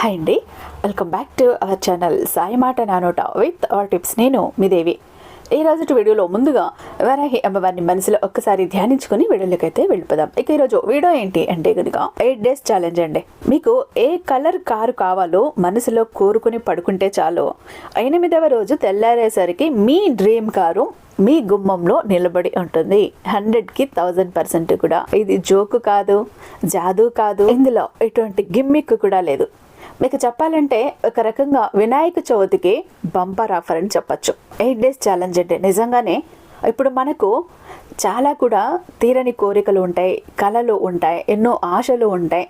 Hi అండి. Welcome back to our channel Sai మాట నానోట విత్ అవర్ టిప్స్ నేను మీ దేవి. ఈ రోజు వీడియోలో ముందుగా వరాహి అమ్మవారిని మనసులో ఒక్కసారి ధ్యానించుకుని అయితే వెళ్ళిపోదాం. ఇక ఈరోజు వీడియో ఏంటి అంటే కనుక ఎయిట్ డేస్ ఛాలెంజ్ అండి. మీకు ఏ కలర్ కారు కావాలో మనసులో కోరుకుని పడుకుంటే చాలు. ఎనిమిదవ రోజు తెల్లారేసరికి మీ డ్రీమ్ కారు మీ గుమ్మంలో నిలబడి ఉంటుంది. హండ్రెడ్కి థౌజండ్ పర్సెంట్ కూడా. ఇది జోకు కాదు జాదు కాదు. ఇందులో ఎటువంటి గిమ్మిక్ కూడా లేదు. మీకు చెప్పాలంటే ఒక రకంగా వినాయక చవితికి బంపర్ ఆఫర్ అని చెప్పచ్చు. ఎయిట్ డేస్ ఛాలెంజ్ అంటే నిజంగానే ఇప్పుడు మనకు చాలా కూడా తీరని కోరికలు ఉంటాయి కళలు ఉంటాయి ఎన్నో ఆశలు ఉంటాయి.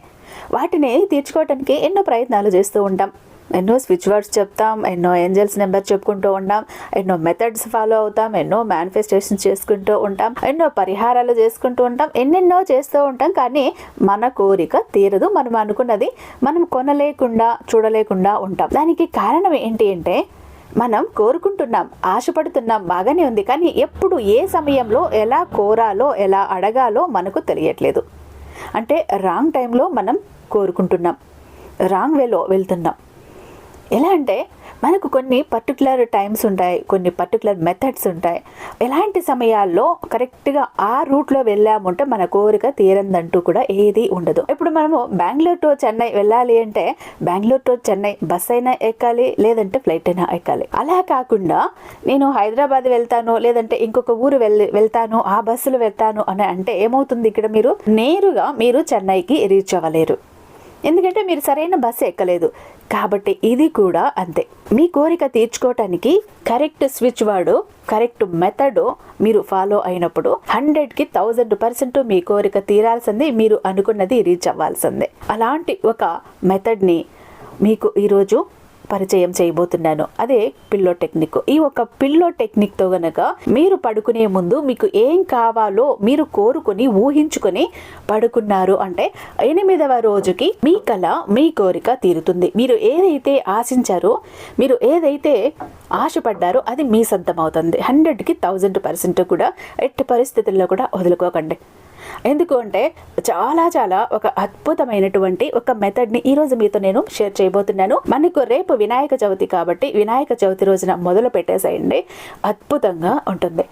వాటిని తీర్చుకోవడానికి ఎన్నో ప్రయత్నాలు చేస్తూ ఉంటాం. ఎన్నో స్విచ్ వర్డ్స్ చెప్తాం ఎన్నో ఏంజల్స్ నెంబర్ చెప్పుకుంటూ ఉంటాం ఎన్నో మెథడ్స్ ఫాలో అవుతాం ఎన్నో మేనిఫెస్టేషన్ చేసుకుంటూ ఉంటాం ఎన్నో పరిహారాలు చేసుకుంటూ ఉంటాం ఎన్నెన్నో చేస్తూ ఉంటాం కానీ మన కోరిక తీరదు. మనం అనుకున్నది మనం కొనలేకుండా చూడలేకుండా ఉంటాం. దానికి కారణం ఏంటి అంటే మనం కోరుకుంటున్నాం ఆశపడుతున్నాం బాగానే ఉంది కానీ ఎప్పుడు ఏ సమయంలో ఎలా కోరాలో ఎలా అడగాలో మనకు తెలియట్లేదు. అంటే రాంగ్ టైంలో మనం కోరుకుంటున్నాం రాంగ్ వేలో వెళ్తున్నాం. ఎలా అంటే మనకు కొన్ని పర్టికులర్ టైమ్స్ ఉంటాయి కొన్ని పర్టికులర్ మెథడ్స్ ఉంటాయి. ఎలాంటి సమయాల్లో కరెక్ట్గా ఆ రూట్లో వెళ్ళామంటే మన కోరిక తీరందంటూ కూడా ఏది ఉండదు. ఇప్పుడు మనము బెంగళూరు టు చెన్నై వెళ్ళాలి అంటే బెంగళూరు టు చెన్నై బస్ అయినా ఎక్కాలి లేదంటే ఫ్లైట్ అయినా ఎక్కాలి. అలా కాకుండా నేను హైదరాబాద్ వెళ్తాను లేదంటే ఇంకొక ఊరు వెళ్ళి వెళ్తాను ఆ బస్సులో వెళ్తాను అని అంటే ఏమవుతుంది ఇక్కడ మీరు? నేరుగా మీరు చెన్నైకి రీచ్ అవ్వలేరు. ఎందుకంటే మీరు సరైన బస్సు ఎక్కలేదు. కాబట్టి ఇది కూడా అంతే. మీ కోరిక తీర్చుకోవటానికి కరెక్ట్ స్విచ్ వాడు కరెక్ట్ మెథడ్ మీరు ఫాలో అయినప్పుడు హండ్రెడ్కి థౌజండ్ పర్సెంట్ మీ కోరిక తీరాల్సిందే మీరు అనుకున్నది రీచ్ అవ్వాల్సిందే. అలాంటి ఒక మెథడ్ని మీకు ఈరోజు పరిచయం చేయబోతున్నాను. అదే పిల్లో టెక్నిక్ ఈ ఒక పిల్లో టెక్నిక్తో గనక మీరు పడుకునే ముందు మీకు ఏం కావాలో మీరు కోరుకుని ఊహించుకొని పడుకున్నారు అంటే ఎనిమిదవ రోజుకి మీ కళ మీ కోరిక తీరుతుంది. మీరు ఏదైతే ఆశించారో మీరు ఏదైతే ఆశపడ్డారో అది మీ సొంతం అవుతుంది. హండ్రెడ్కి థౌజండ్ పర్సెంట్ కూడా ఎట్టి పరిస్థితుల్లో కూడా వదులుకోకండి. ఎందుకు అంటే చాలా చాలా ఒక అద్భుతమైనటువంటి ఒక మెథడ్ని ఈరోజు మీతో నేను షేర్ చేయబోతున్నాను. మనకు రేపు వినాయక చవితి కాబట్టి వినాయక చవితి రోజున మొదలు పెట్టేసేయండి. అద్భుతంగా ఉంటుంది.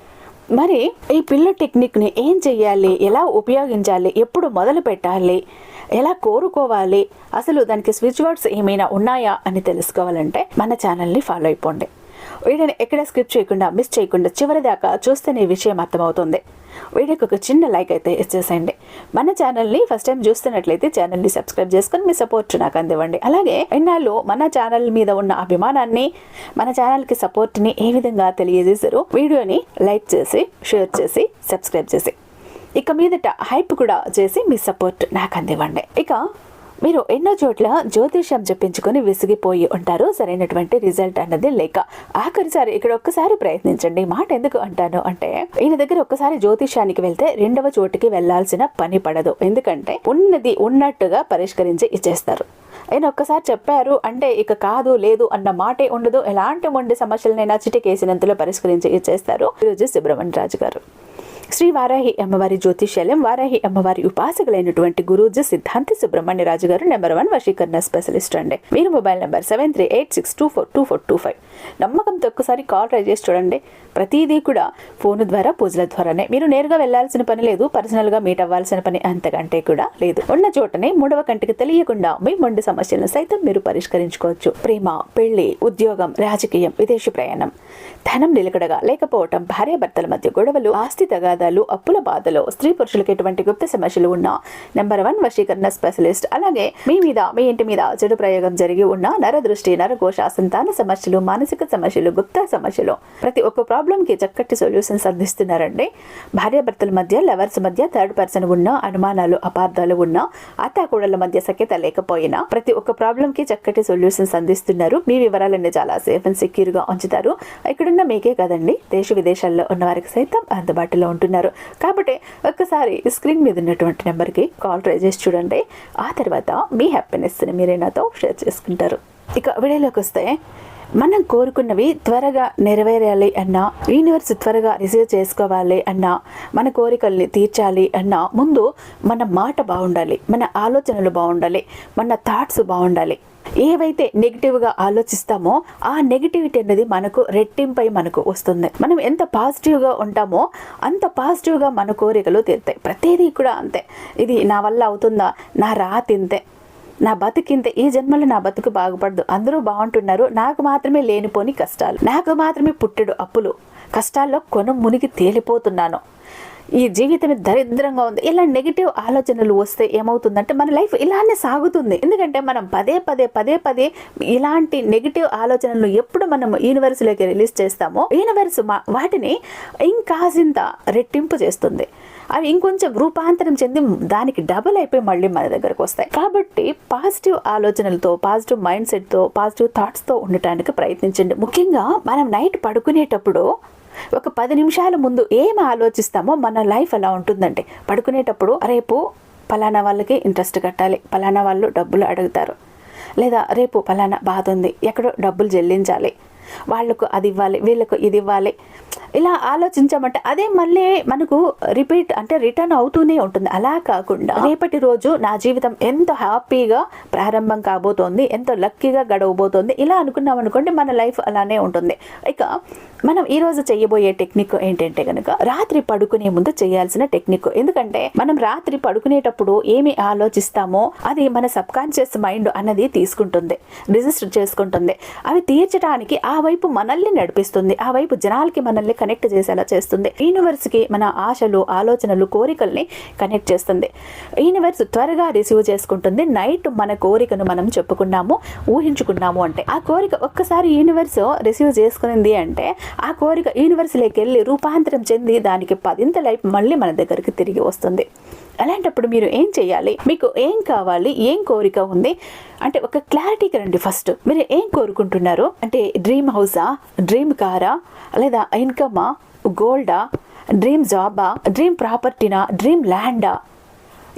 మరి ఈ పిల్ల టెక్నిక్ని ఏం చెయ్యాలి? ఎలా ఉపయోగించాలి? ఎప్పుడు మొదలు పెట్టాలి? ఎలా కోరుకోవాలి? అసలు దానికి స్విచ్ వర్డ్స్ ఏమైనా ఉన్నాయా అని తెలుసుకోవాలంటే మన ఛానల్ని ఫాలో అయిపోండి. వీడియోని ఎక్కడ స్కిప్ చేయకుండా మిస్ చేయకుండా చివరి దాకా చూస్తేనే విషయం అర్థమవుతుంది. వీడియోకి ఒక చిన్న లైక్ అయితే ఇచ్చేసేయండి. మన ఛానల్ని ఫస్ట్ టైం చూస్తున్నట్లయితే ఛానల్ని సబ్స్క్రైబ్ చేసుకొని మీ సపోర్ట్ నాకు అందివ్వండి. అలాగే ఎన్నాళ్ళు మన ఛానల్ మీద ఉన్న అభిమానాన్ని మన ఛానల్కి సపోర్ట్ని ఏ విధంగా తెలియజేశారో వీడియోని లైక్ చేసి షేర్ చేసి సబ్స్క్రైబ్ చేసి ఇక మీదట హైప్ కూడా చేసి మీ సపోర్ట్ నాకు అందివ్వండి. ఇక మీరు ఎన్నో చోట్ల జ్యోతిష్యం చెప్పించుకొని విసిగిపోయి ఉంటారు. సరైనటువంటి రిజల్ట్ అన్నది లేక ఆఖరిసారి ఇక్కడ ఒక్కసారి ప్రయత్నించండి. మాట ఎందుకు అంటాను అంటే ఈయన దగ్గర ఒక్కసారి జ్యోతిష్యానికి వెళ్తే రెండవ చోటుకి వెళ్ళాల్సిన పని పడదు. ఎందుకంటే ఉన్నది ఉన్నట్టుగా పరిష్కరించి ఇచ్చేస్తారు. ఆయన ఒక్కసారి చెప్పారు అంటే ఇక కాదు లేదు అన్న మాటే ఉండదు. ఎలాంటి మొండి సమస్యలనైనా చిటికేసినంతలో పరిష్కరించి ఇచ్చేస్తారు. ఈరోజు సుబ్రహ్మణ్య రాజు గారు. శ్రీ వారాహి అమ్మవారి జ్యోతిష్యాలయం వారాహి అమ్మవారి ఉపాసకులైనటువంటి గురూజీ సిద్ధాంతి సుబ్రహ్మణ్య రాజు గారు నెంబర్ వన్ వశీకరణ స్పెషలిస్ట్ అండి. మీరు mobile number seven three eight six two four two four two five. నమ్మకంతో ఒక్కసారి కాల్ ట్రై చేసి చూడండి. ప్రతిదీ కూడా ఫోన్ ద్వారా పూజల ద్వారానే. మీరు నేరుగా వెళ్ళాల్సిన పని లేదు పర్సనల్గా మీట్ అవ్వాల్సిన పని అంతకంటే కూడా లేదు. ఉన్న చోటనే మూడవ కంటికి తెలియకుండా మీ మొండి సమస్యలను సైతం మీరు పరిష్కరించుకోవచ్చు. ప్రేమ పెళ్ళి ఉద్యోగం రాజకీయం విదేశీ ప్రయాణం. ధనం నిలకడగా లేకపోవటం భార్యాభర్తల మధ్య గొడవలు ఆస్తి తగాదాలు అప్పుల బాధలో స్త్రీ పురుషులకు ఎటువంటి గుప్త సమస్యలు ఉన్నా నెంబర్ వన్ వశీకరణ స్పెషలిస్ట్. అలాగే మీ మీద మీ ఇంటి మీద చెడు ప్రయోగం జరిగి ఉన్న నరదృష్టి నరఘోష సంతాన సమస్యలు మానసిక సమస్యలు గుప్త సమస్యలు. ప్రతి ఒక్క ప్రాబ్లంకి చక్కటి సొల్యూషన్స్ అందిస్తున్నారండి భార్యాభర్తల మధ్య లవర్స్ మధ్య థర్డ్ పర్సన్ ఉన్న అనుమానాలు అపార్థాలు ఉన్న అత్తాకూడల మధ్య సఖ్యత లేకపోయినా ప్రతి ఒక్క ప్రాబ్లంకి చక్కటి సొల్యూషన్స్ అందిస్తున్నారు మీ వివరాలన్నీ చాలా సేఫ్ అండ్ సెక్యూర్గా ఉంచుతారు. ఇక్కడున్న మీకే కదండి. దేశ విదేశాల్లో ఉన్న వారికి సైతం అందుబాటులో ఉంటున్నారు. కాబట్టి ఒక్కసారి స్క్రీన్ మీద ఉన్నటువంటి నెంబర్కి కాల్ ట్రై చేసి చూడండి. ఆ తర్వాత మీ హ్యాపీనెస్ని మీరే నాతో షేర్ చేసుకుంటారు. ఇక వీడియోలోకి వస్తే మనం కోరుకున్నవి త్వరగా నెరవేరాలి అన్నా యూనివర్స్ త్వరగా రిసీవ్ చేసుకోవాలి అన్నా మన కోరికల్ని తీర్చాలి అన్నా ముందు మన మాట బాగుండాలి మన ఆలోచనలు బాగుండాలి మన థాట్స్ బాగుండాలి. ఏవైతే నెగిటివ్గా ఆలోచిస్తామో ఆ నెగిటివిటీ అనేది మనకు రెట్టింపై మనకు వస్తుంది. మనం ఎంత పాజిటివ్గా ఉంటామో అంత పాజిటివ్గా మన కోరికలు తీరుతాయి. ప్రతిదీ కూడా అంతే. ఇది నా వల్ల అవుతుందా? నా రాతింతే నా బతికింతే ఈ జన్మలో నా బతుకు బాగుపడదు. అందరూ బాగుంటున్నారు. నాకు మాత్రమే లేనిపోని కష్టాలు. నాకు మాత్రమే పుట్టెడు అప్పులు. కష్టాల్లో కొను మునిగి తేలిపోతున్నాను. ఈ జీవితం దరిద్రంగా ఉంది. ఇలా నెగిటివ్ ఆలోచనలు వస్తే ఏమవుతుందంటే మన లైఫ్ ఇలానే సాగుతుంది. ఎందుకంటే మనం పదే పదే పదే పదే ఇలాంటి నెగిటివ్ ఆలోచనలు ఎప్పుడు మనం యూనివర్స్లోకి రిలీజ్ చేస్తామో యూనివర్స్ మా వాటిని ఇంకాసింత రెట్టింపు చేస్తుంది. అవి ఇంకొంచెం రూపాంతరం చెంది దానికి డబల్ అయిపోయి మళ్ళీ మన దగ్గరకు వస్తాయి. కాబట్టి పాజిటివ్ ఆలోచనలతో పాజిటివ్ మైండ్ సెట్తో పాజిటివ్ థాట్స్తో ఉండటానికి ప్రయత్నించండి. ముఖ్యంగా మనం నైట్ పడుకునేటప్పుడు ఒక పది నిమిషాల ముందు ఏం ఆలోచిస్తామో మన లైఫ్ అలా ఉంటుందండి పడుకునేటప్పుడు రేపు పలానా వాళ్ళకి ఇంట్రెస్ట్ కట్టాలి. పలానా వాళ్ళు డబ్బులు అడుగుతారు. లేదా రేపు పలానా బాధ ఉంది ఎక్కడో డబ్బులు చెల్లించాలి. వాళ్ళకు అది ఇవ్వాలి వీళ్ళకు ఇది ఇవ్వాలి. ఇలా ఆలోచించామంటే అదే మళ్ళీ మనకు రిపీట్ అంటే రిటర్న్ అవుతూనే ఉంటుంది. అలా కాకుండా రేపటి రోజు నా జీవితం ఎంత హ్యాపీగా ప్రారంభం కాబోతోంది ఎంతో లక్కీగా గడవబోతోంది. ఇలా అనుకున్నాం అనుకోండి మన లైఫ్ అలానే ఉంటుంది. ఇక మనం ఈ రోజు చేయబోయే టెక్నిక్ ఏంటంటే కనుక రాత్రి పడుకునే ముందు చేయాల్సిన టెక్నిక్. ఎందుకంటే మనం రాత్రి పడుకునేటప్పుడు ఏమి ఆలోచిస్తామో అది మన సబ్ కాన్షియస్ మైండ్ అన్నది తీసుకుంటుంది రిజిస్టర్ చేసుకుంటుంది. అవి తీర్చడానికి ఆ వైపు మనల్ని నడిపిస్తుంది. ఆ వైపు జనాలకి మనల్ని కనెక్ట్ చేసేలా చేస్తుంది. యూనివర్స్కి మన ఆశలు ఆలోచనలు కోరికల్ని కనెక్ట్ చేస్తుంది. యూనివర్స్ త్వరగా రిసీవ్ చేసుకుంటుంది. నైట్ మన కోరికను మనం చెప్పుకున్నాము ఊహించుకున్నాము అంటే. ఆ కోరిక ఒక్కసారి యూనివర్స్ రిసీవ్ చేసుకునింది అంటే ఆ కోరిక యూనివర్స్లోకి వెళ్ళి రూపాంతరం చెంది దానికి పదింత లైఫ్ మళ్ళీ మన దగ్గరికి తిరిగి వస్తుంది. అలాంటప్పుడు మీరు ఏం చేయాలి? మీకు ఏం కావాలి? ఏం కోరిక ఉంది? అంటే ఒక క్లారిటీకి రండి ఫస్ట్ మీరు ఏం కోరుకుంటున్నారు అంటే డ్రీమ్ హౌసా డ్రీమ్ కారా లేదా ఇన్కమా గోల్డా డ్రీమ్ జాబా డ్రీమ్ ప్రాపర్టీనా డ్రీమ్ ల్యాండా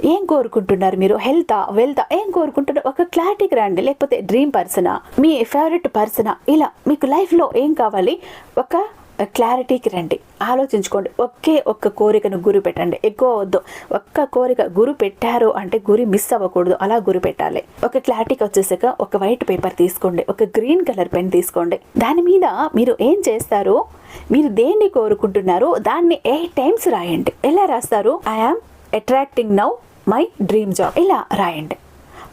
ఏం కోరుకుంటున్నారు మీరు? హెల్తా వెల్తా ఏం కోరుకుంటున్నారు? ఒక క్లారిటీకి రండి. లేకపోతే డ్రీమ్ పర్సనా మీ ఫేవరెట్ పర్సనా ఇలా మీకు లైఫ్లో ఏం కావాలి? ఒక క్లారిటీకి రండి. ఆలోచించుకోండి. ఒకే ఒక్క కోరికను గురి పెట్టండి. ఎక్కువ వద్దు. ఒక్క కోరిక గురి పెట్టారు అంటే గురి మిస్ అవ్వకూడదు. అలా గురి పెట్టాలి. ఒక క్లారిటీకి వచ్చేసాక ఒక వైట్ పేపర్ తీసుకోండి. ఒక గ్రీన్ కలర్ పెన్ తీసుకోండి. దాని మీద మీరు ఏం చేస్తారు? మీరు దేన్ని కోరుకుంటున్నారో దాన్ని ఎయిట్ టైమ్స్ రాయండి. ఎలా రాస్తారు? I am attracting now my dream job ఇలా రాయండి.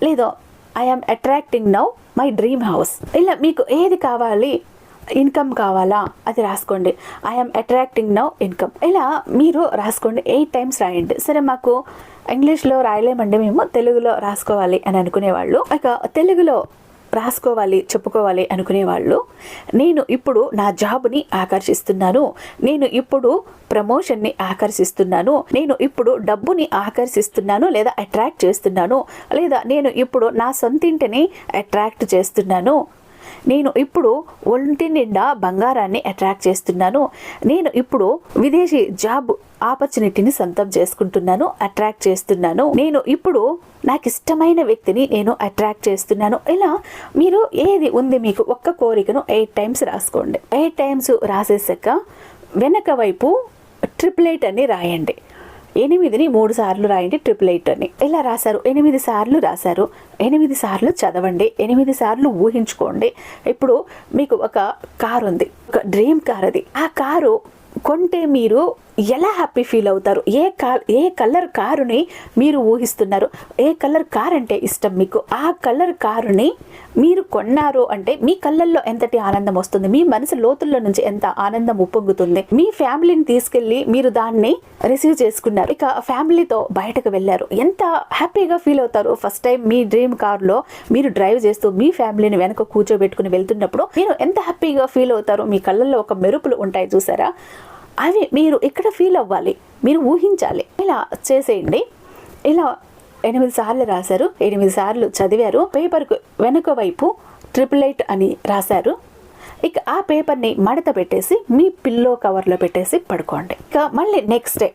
లేదో I am attracting now my dream house ఇలా మీకు ఏది కావాలి? ఇన్కమ్ కావాలా? అది రాసుకోండి. ఐఎమ్ అట్రాక్టింగ్ నౌ ఇన్కమ్ ఇలా మీరు రాసుకోండి. ఎయిట్ టైమ్స్ రాయండి. సరే మాకు ఇంగ్లీష్లో రాయలేమండి మేము తెలుగులో రాసుకోవాలి అని అనుకునేవాళ్ళు. ఇక తెలుగులో రాసుకోవాలి చెప్పుకోవాలి అనుకునేవాళ్ళు. నేను ఇప్పుడు నా జాబ్ని ఆకర్షిస్తున్నాను. నేను ఇప్పుడు ప్రమోషన్ని ఆకర్షిస్తున్నాను. నేను ఇప్పుడు డబ్బుని ఆకర్షిస్తున్నాను లేదా అట్రాక్ట్ చేస్తున్నాను. లేదా నేను ఇప్పుడు నా సొంతింటిని అట్రాక్ట్ చేస్తున్నాను. నేను ఇప్పుడు ఒంటి నిండా బంగారాన్ని అట్రాక్ట్ చేస్తున్నాను. నేను ఇప్పుడు విదేశీ జాబ్ ఆపర్చునిటీని సొంతం చేసుకుంటున్నాను అట్రాక్ట్ చేస్తున్నాను. నేను ఇప్పుడు నాకు ఇష్టమైన వ్యక్తిని నేను అట్రాక్ట్ చేస్తున్నాను. ఇలా మీరు ఏది ఉంది మీకు ఒక్క కోరికను ఎయిట్ టైమ్స్ రాసుకోండి. ఎయిట్ టైమ్స్ రాసేసాక వెనక వైపు ట్రిపుల్ ఎయిట్ అని రాయండి. ఎనిమిదిని మూడు సార్లు రాయండి ట్రిపుల్ ఎయిట్ అని. ఇలా రాశారు? ఎనిమిది సార్లు రాశారు. ఎనిమిది సార్లు చదవండి ఎనిమిది సార్లు ఊహించుకోండి. ఇప్పుడు మీకు ఒక కారు ఉంది ఒక డ్రీమ్ కార్ అది. ఆ కారు కొంటే మీరు ఎలా హ్యాపీ ఫీల్ అవుతారు? ఏ కార్ ఏ కలర్ కారుని మీరు ఊహిస్తున్నారు? ఏ కలర్ కార్ అంటే ఇష్టం మీకు? ఆ కలర్ కారుని మీరు కొన్నారు అంటే మీ కళ్ళల్లో ఎంతటి ఆనందం వస్తుంది? మీ మనసు లోతుల్లో నుంచి ఎంత ఆనందం ఉప్పొంగుతుంది? మీ ఫ్యామిలీని తీసుకెళ్ళి మీరు దాన్ని రిసీవ్ చేసుకున్నారు. ఇక ఫ్యామిలీతో బయటకు వెళ్ళారు. ఎంత హ్యాపీగా ఫీల్ అవుతారు? ఫస్ట్ టైం మీ డ్రీమ్ కార్లో మీరు డ్రైవ్ చేస్తూ మీ ఫ్యామిలీని వెనక కూర్చోబెట్టుకుని వెళ్తున్నప్పుడు మీరు ఎంత హ్యాపీగా ఫీల్ అవుతారు? మీ కళ్ళల్లో ఒక మెరుపులు ఉంటాయి చూసారా? అవి మీరు ఇక్కడ ఫీల్ అవ్వాలి? మీరు ఊహించాలి. ఇలా చేసేయండి. ఇలా ఎనిమిది సార్లు రాశారు ఎనిమిది సార్లు చదివారు. పేపర్కు వెనుక వైపు ట్రిపుల్ ఎయిట్ అని రాశారు. ఇక ఆ పేపర్ని మడత పెట్టేసి మీ పిల్లో కవర్లో పెట్టేసి పడుకోండి. ఇక మళ్ళీ నెక్స్ట్ డే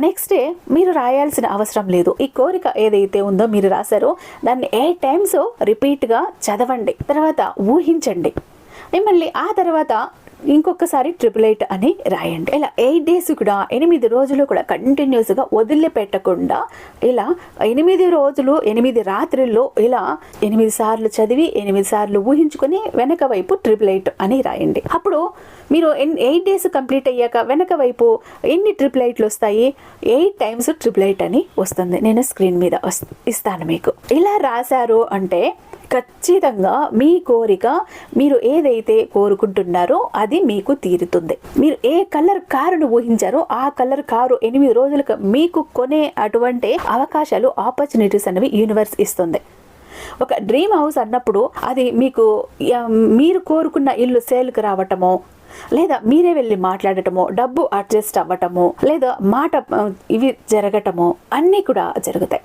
నెక్స్ట్ డే మీరు రాయాల్సిన అవసరం లేదు. ఈ కోరిక ఏదైతే ఉందో మీరు రాశారో దాన్ని ఏ టైమ్స్ రిపీట్గా చదవండి. తర్వాత ఊహించండి. మిమ్మల్ని ఆ తర్వాత ఇంకొకసారి ట్రిపుల్ ఎయిట్ అని రాయండి. ఇలా ఎయిట్ డేస్ కూడా ఎనిమిది రోజులు కూడా కంటిన్యూస్గా వదిలిపెట్టకుండా ఇలా ఎనిమిది రోజులు ఎనిమిది రాత్రుల్లో ఇలా ఎనిమిది సార్లు చదివి ఎనిమిది సార్లు ఊహించుకొని వెనక వైపు ట్రిపుల్ ఎయిట్ అని రాయండి. అప్పుడు మీరు ఎయిట్ డేస్ కంప్లీట్ అయ్యాక వెనక వైపు ఎన్ని ట్రిపుల్ ఎయిట్లు వస్తాయి? ఎయిట్ టైమ్స్ ట్రిపుల్ ఎయిట్ అని వస్తుంది. నేను స్క్రీన్ మీద ఇస్తాను మీకు. ఇలా రాశారు అంటే ఖచ్చితంగా మీ కోరిక మీరు ఏదైతే కోరుకుంటున్నారో అది మీకు తీరుతుంది. మీరు ఏ కలర్ కారును ఊహించారో ఆ కలర్ కారు ఎనిమిది రోజులకు మీకు కొనే అటువంటి అవకాశాలు ఆపర్చునిటీస్ అనేవి యూనివర్స్ ఇస్తుంది. ఒక డ్రీమ్ హౌస్ అన్నప్పుడు అది మీకు మీరు కోరుకున్న ఇల్లు సేల్కి రావటమో లేదా మీరే వెళ్ళి మాట్లాడటమో డబ్బు అడ్జస్ట్ అవ్వటమో లేదా మాట ఇవి జరగటమో అన్నీ కూడా జరుగుతాయి.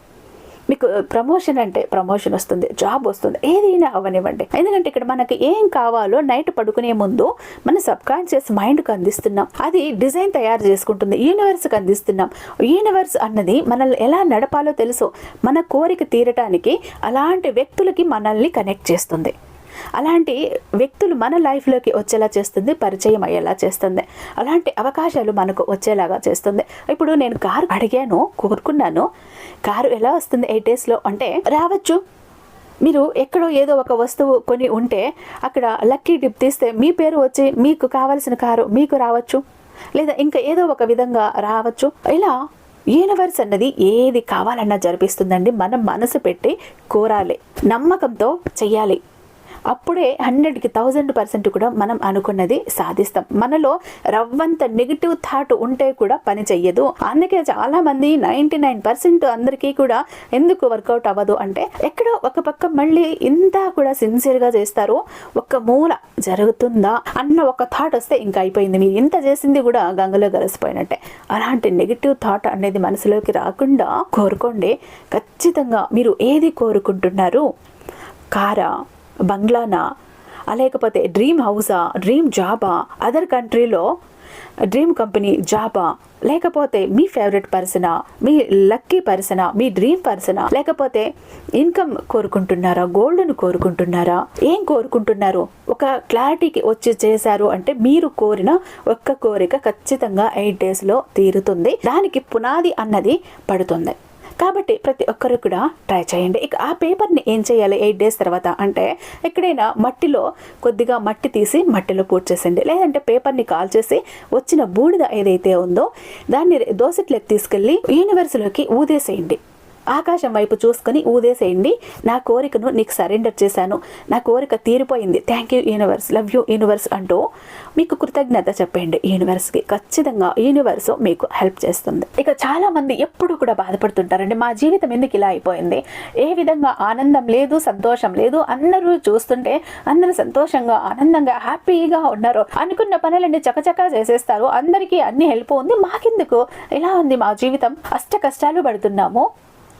మీకు uh, ప్రమోషన్ అంటే ప్రమోషన్ వస్తుంది జాబ్ వస్తుంది ఏదైనా అవనివ్వండి. ఎందుకంటే ఇక్కడ మనకి ఏం కావాలో నైట్ పడుకునే ముందు మన సబ్ కాన్షియస్ మైండ్కి అందిస్తున్నాం. అది డిజైన్ తయారు చేసుకుంటుంది యూనివర్స్కి అందిస్తున్నాం. యూనివర్స్ అన్నది మనల్ని ఎలా నడపాలో తెలుసు మన కోరిక తీరటానికి అలాంటి వ్యక్తులకి మనల్ని కనెక్ట్ చేస్తుంది. అలాంటి వ్యక్తులు మన లైఫ్లోకి వచ్చేలా చేస్తుంది పరిచయం అయ్యేలా చేస్తుంది. అలాంటి అవకాశాలు మనకు వచ్చేలాగా చేస్తుంది. ఇప్పుడు నేను కారు అడిగాను కోరుకున్నాను. కారు ఎలా వస్తుంది ఎయిట్ డేస్లో అంటే రావచ్చు. మీరు ఎక్కడో ఏదో ఒక వస్తువు కొని ఉంటే అక్కడ లక్కీ డిప్ తీస్తే మీ పేరు వచ్చి మీకు కావలసిన కారు మీకు రావచ్చు. లేదా ఇంకా ఏదో ఒక విధంగా రావచ్చు. ఇలా యూనివర్స్ అన్నది ఏది కావాలన్నా జరిపిస్తుందండి. మనం మనసు పెట్టి కోరాలి. నమ్మకంతో చెయ్యాలి. అప్పుడే హండ్రెడ్కి థౌజండ్ పర్సెంట్ కూడా మనం అనుకున్నది సాధిస్తాం. మనలో రవ్వంత నెగిటివ్ థాట్ ఉంటే కూడా పని చెయ్యదు. అందుకే చాలా మంది నైంటీ నైన్ పర్సెంట్ అందరికీ కూడా ఎందుకు వర్కౌట్ అవ్వదు అంటే ఎక్కడో ఒక పక్క మళ్ళీ ఇంత కూడా సిన్సియర్గా చేస్తారు. ఒక మూల జరుగుతుందా అన్న ఒక థాట్ వస్తే ఇంకా అయిపోయింది. మీరు ఇంత చేసింది కూడా గంగలో కలిసిపోయినట్టే అలాంటి నెగిటివ్ థాట్ అనేది మనసులోకి రాకుండా కోరుకోండి. ఖచ్చితంగా మీరు ఏది కోరుకుంటున్నారు? కారా? బంగ్లానా? లేకపోతే డ్రీమ్ హౌసా? డ్రీమ్ జాబా? అదర్ కంట్రీలో డ్రీమ్ కంపెనీ జాబా? లేకపోతే మీ ఫేవరెట్ పర్సనా? మీ లక్కీ పర్సనా? మీ డ్రీమ్ పర్సనా? లేకపోతే ఇన్కమ్ కోరుకుంటున్నారా? గోల్డ్ను కోరుకుంటున్నారా? ఏం కోరుకుంటున్నారు? ఒక క్లారిటీకి వచ్చి చేశారు అంటే మీరు కోరిన ఒక్క కోరిక ఖచ్చితంగా ఎయిట్ డేస్లో తీరుతుంది. దానికి పునాది అన్నది పడుతుంది. కాబట్టి ప్రతి ఒక్కరు కూడా ట్రై చేయండి. ఇక ఆ పేపర్ని ఏం చేయాలి? ఎయిట్ డేస్ తర్వాత అంటే ఎక్కడైనా మట్టిలో కొద్దిగా మట్టి తీసి మట్టిలో పూడ్చేసండి లేదంటే పేపర్ని కాల్ చేసి వచ్చిన బూడిద ఏదైతే ఉందో దాన్ని దోసట్లోకి తీసుకెళ్ళి యూనివర్స్లోకి ఊదేసేయండి. ఆకాశం వైపు చూసుకొని ఊదేసేయండి. నా కోరికను నీకు సరెండర్ చేశాను. నా కోరిక తీరిపోయింది. Thank you universe love you universe అంటూ మీకు కృతజ్ఞత చెప్పండి యూనివర్స్కి ఖచ్చితంగా యూనివర్స్ మీకు హెల్ప్ చేస్తుంది. ఇక చాలా మంది ఎప్పుడు కూడా బాధపడుతుంటారండి. మా జీవితం ఎందుకు ఇలా అయిపోయింది? ఏ విధంగా ఆనందం లేదు సంతోషం లేదు? అందరూ చూస్తుంటే అందరూ సంతోషంగా ఆనందంగా హ్యాపీగా ఉన్నారు. అనుకున్న పనులన్నీ చకచకా చేసేస్తారు. అందరికీ అన్ని హెల్ప్ ఉంది. మాకెందుకు? ఇలా ఉంది మా జీవితం? అష్ట కష్టాలు పడుతున్నాము.